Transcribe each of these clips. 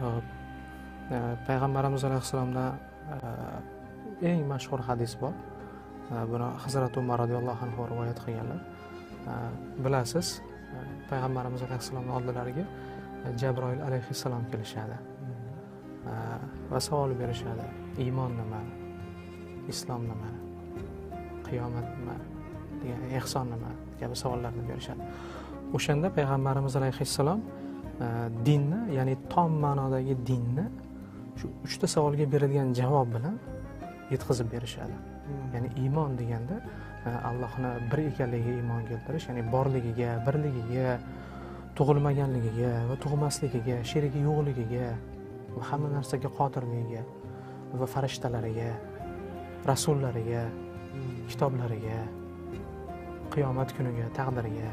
Xo'p. E, payg'ambarimiz alayhissalomdan э, eng mashhur hadis bor. Э, buni hazrati umar roziyallohu anhu rivoyat qilganlar. Bilasiz payg'ambarimiz alayhissalomni oldilariga e, jabroil alayhissalom kelishadi. Va savol berishadi. Iymon nima? Islom nima? Qiyomat nima? Degan ehson nima? Kabi savollarni berishadi. O'shanda payg'ambarimiz alayhissalom dinni ya'ni tom ma'nodagi dinni shu uchta savolga beradigan javob bilan yetkazib berishadi. Ya'ni iymon deganda e, allohni bir ekanligiga iymon keltirish ya'ni borligiga birligiga tug'ilmaganligiga va tug'masligiga sherigi yo'qligiga va hamma narsaga qodirligiga va farishtalariga rasullariga kitoblariga qiyomat kuniga taqdiriga.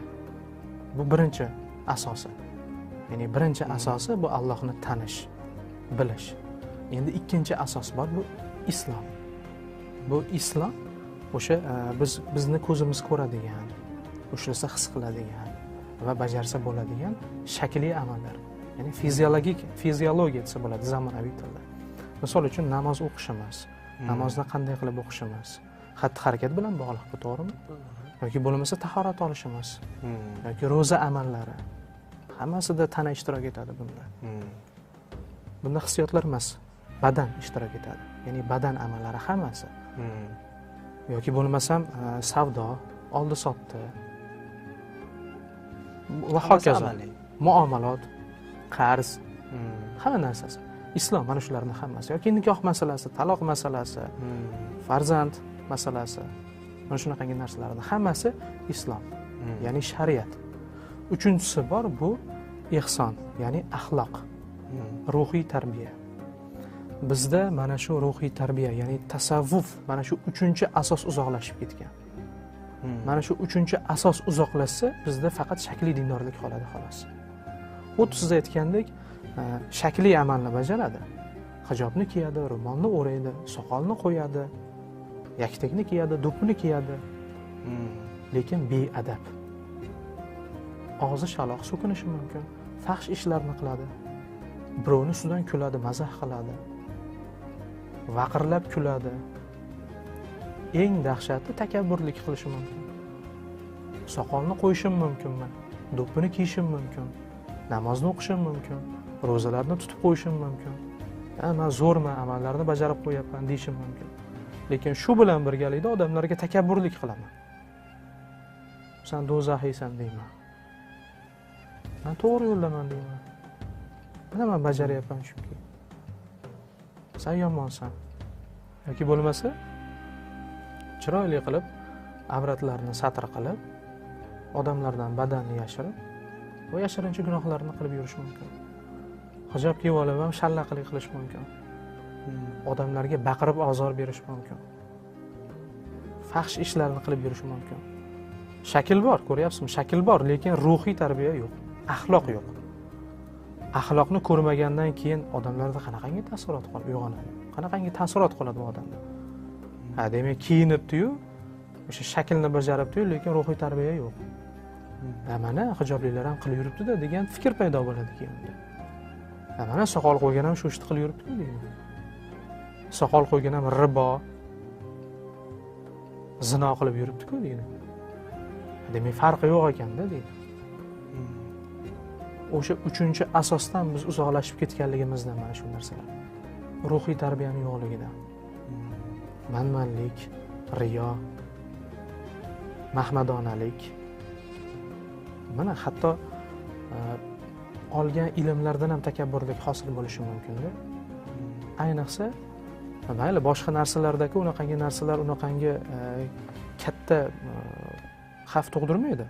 Bu birinchi asosi ya'ni birinchi asosi bu allohni tanish bilish. Endi ikkinchi asos bor bu islom. Bu islom o'sha e, biz bizni ko'zimiz ko'radigan ushlasa his qiladigan va bajarsa bo'ladigan shakliy amallar. Ya'ni fiziologik fiziologiya desa bo'ladi zamonaviy tilda. Misol uchun namoz o'qishimiz namozni qanday qilib o'qishimiz xatti harakat bilan bog'liq bu to'g'rimi? Yoki bo'lmasa tahorat olishimiz yoki ro'za amallari hammasida tana ishtirok etadi bunda. Bunda hissiyotlar emas badan ishtirok etadi. Ya'ni badan amallari hammasi. Yoki bo'lmasam e, savdo oldi sotdi. Va hokazo muomalot qarz hamma narsasi. Islom mana shularni hammasi. Yoki nikoh masalasi taloq masalasi farzand masalasi. Mana shunaqangi narsalarni hammasi islom. Ya'ni shariat uchinchisi bor bu ehson ya'ni axloq ruhiy tarbiya. Bizda mana shu ruhiy tarbiya ya'ni tasavvuf mana shu uchinchi asos uzoqlashib ketgan. Mana shu uchinchi asos uzoqlashsa bizda faqat shakliy dindorlik qoladi xolos. Xuddi siz aytgandek e, shakliy amalni bajaradi. Hijobni kiyadi ro'molni o'raydi soqolni qo'yadi yaktakni kiyadi do'ppini kiyadi. Lekin beadab og'zi shaloq so'kinishi mumkin. Faxsh ishlarni qiladi. Birovni ustidan kuladi mazax qiladi. Vaqirlab kuladi. Eng dahshati takabburlik qilishi mumkin. Soqolni qo'yishim mumkinmi do'ppini kiyishim mumkin namozni o'qishim mumkin ro'zalarni tutib qo'yishim mumkin. Man zo'rman amallarni bajarib qo'yyapman deyishim mumkin. Lekin shu bilan birgalikda odamlarga takabburlik qilaman. San do'zaxiysan deyman. Man to'g'ri yo'ldaman deyman. Mana man bajaryapman chunki. San yomonsan. Yoki bo'lmasa chiroyli qilib avratlarni satr qilib odamlardan badanni yashirib va yashirincha gunohlarni qilib yurish mumkin. Hijob kiyib olib ham shallaqlik qilish mumkin. Odamlarga baqirib ozor berish mumkin. Fahsh ishlarni qilib yurish mumkin. Shakl bor ko'ryapsizmi? Shakl bor lekin ruhiy tarbiya yo'q axloq yo'q. Axloqni ko'rmagandan keyin odamlarda qanaqangi taassurot qol- uyg'onadi? Qanaqangi taassurot qoladi bu odamda? Ha demak kiyinibdiyu o'sha shaklni bajaribdiyu lekin ruhiy tarbiya yo'q. Ha mana hijoblilar ham qilib yuribdida degan fikr paydo bo'ladi keyin ha mana soqol qo'ygan ham shu ishni qilib yuribdiku deydi soqol qo'ygan ham ribo zino qilib yuribdiku deydi demak farqi yo'q ekanda deydi o'sha uchinchi asosdan biz uzoqlashib ketganligimizdan mana shu narsalar. Ruhiy tarbiyani yo'qligidan manmanlik riyo mahmadonalik. Mana hatto e, olgan ilmlardan ham takabburlik hosil bo'lishi mumkinda ayniqsa mayli boshqa narsalardagi unaqangi narsalar unaqangi e, katta e, xavf tug'dirmaydi.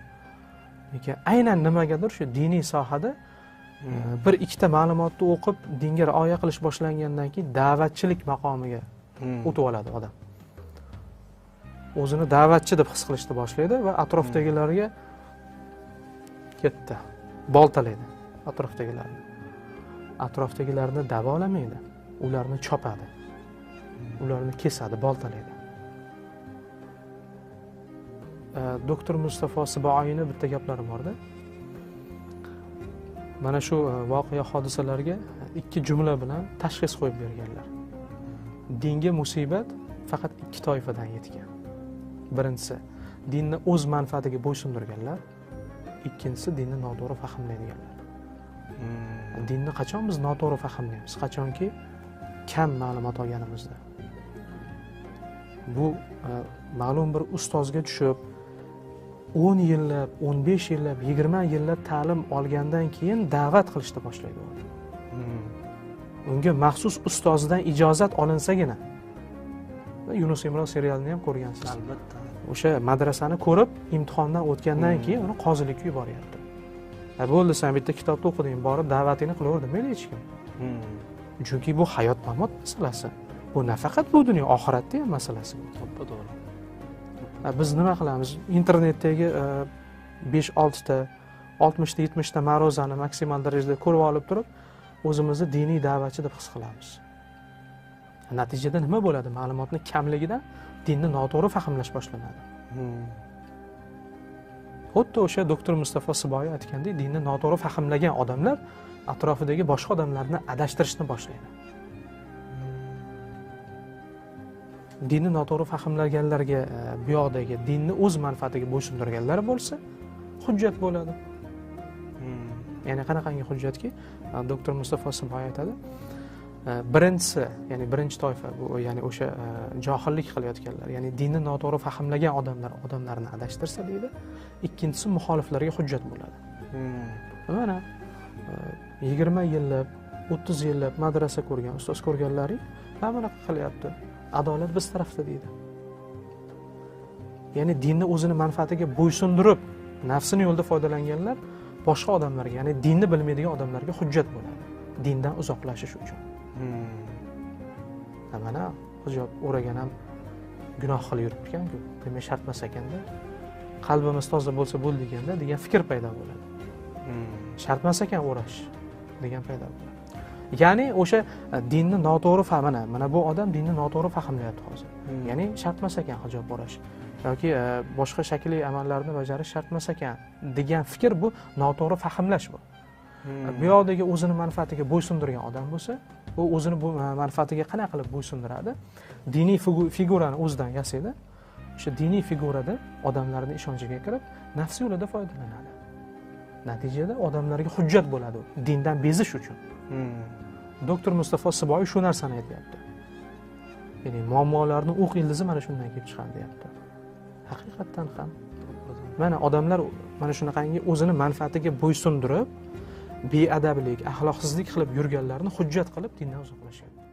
Aynan nimagadir? Shu diniy sohada e, bir ikkita ma'lumotni o'qib dinga rioya qilish boshlangandan keyin da'vatchilik maqomiga o'tib oladi odam. O'zini da'vatchi deb his qilishni boshlaydi va atrofdagilarga ketdi. Boltalaydi atrofdagilarni. Atrofdagilarni davolamaydi ularni chopadi ularni kesadi boltalaydi doktor mustafo siboiyni bitta gaplari borda. Mana shu e, voqea hodisalarga ikki jumla bilan tashxis qo'yib berganlar. Dinga musibat faqat ikki toifadan yetgan. Birinchisi dinni o'z manfaatiga bo'ysundirganlar. Ikkinchisi dinni noto'g'ri fahmlaydiganlar. Hmm. dinni qachon biz noto'g'ri fahmlaymiz? Qachonki kam ma'lumot olganimizda. Bu e, ma'lum bir ustozga tushib o'n yillab o'n besh yillab yigirma yillab ta'lim olgandan keyin da'vat qilishni boshlaydi u. Hmm. unga maxsus ustozdan ijozat olinsagina. Yunus imron serialini ham ko'rgansiz. Albatta. O'sha madrasani ko'rib imtihondan o'tgandan Hmm. keyin uni qozilikka yuboryapti "Ha, bo'ldi sen bitta kitobni o'qiding borib da'vatingni qilaver demaydi hech kim. Hmm. chunki bu hayot mamot masalasi. Bu nafaqat bu dunyo oxiratda ham masalasi. To'ppa to'g'ri biz nima qilamiz? Internetdagi e, besh oltita oltmishta yetmishta ma'ruzani maksimal darajada ko'rib olib turib o'zimizni diniy da'vatchi deb his qilamiz. Natijada nima bo'ladi? Ma'lumotni kamligidan dinni noto'g'ri fahmlash boshlanadi. Hmm. xuddi o'sha doktor mustafo siboyev aytgandek dinni noto'g'ri fahmlagan odamlar atrofidagi boshqa odamlarni adashtirishni boshlaydi dinni noto'g'ri fahmlaganlarga e, bu yoqdagi dinni o'z manfaatiga bo'ysundirganlar bo'lsa hujjat bo'ladi. Hmm. ya'ni qanaqangi hujjatki? E, doktor mustafo siboyev aytadi. E, birinchisi ya'ni birinchi toifa bu ya'ni o'sha johillik qilayotganlar ya'ni dinni noto'g'ri fahmlagan odamlar odamlarni adashtirsa deydi. Ikkinchisi muxoliflarga hujjat bo'ladi. Hmm. mana yigirma yillab o'ttiz yillab madrasa ko'rgan ustoz ko'rganlaring mana bunaqa qilyapti adolat biz tarafda deydi. Ya'ni dinni o'zini manfaatiga bo'ysundirib nafsini yo'lida foydalanganlar boshqa odamlarga ya'ni dinni bilmaydigan odamlarga hujjat bo'ladi. Dindan uzoqlashish uchun. Hmm. Mana hijob o'ragan ham gunoh qilib yuribdikanku. Demak shart emas ekanda qalbimiz toza bo'lsa bo'ldi ekanda degan fikr paydo bo'ladi. Hmm. shart emas ekan o'rash degan paydo bo'ladi ya'ni o'sha e, dinni noto'g'ri mana mana bu odam dinni noto'g'ri fahmlayapti hozir Hmm. ya'ni shart emas ekan hijob o'rash yoki e, boshqa shakliy amallarni bajarish shart emas ekan degan fikr bu noto'g'ri fahmlash bu Hmm. bu yoqdagi o'zini manfaatiga bo'ysundirgan odam bo'lsa u o'zini bu e, manfaatiga qanaqa qilib bo'ysundiradi diniy figu- figurani o'zidan yasaydi o'sha diniy figurada odamlarni ishonchiga kirib nafsi yo'lida foydalanadi natijada odamlarga hujjat bo'ladi u, dindan bezish uchun. Hmm. doktor mustafo siboyev shu narsani aytyapti. Ya'ni muammolarni o'q ildizi mana shundan kelib chiqadi deyapti. Haqiqatdan ham mana odamlar mana shunaqangi o'zini manfaatiga bo'ysundirib beadablik axloqsizlik qilib yurganlarni hujjat qilib dindan uzoqlashadi.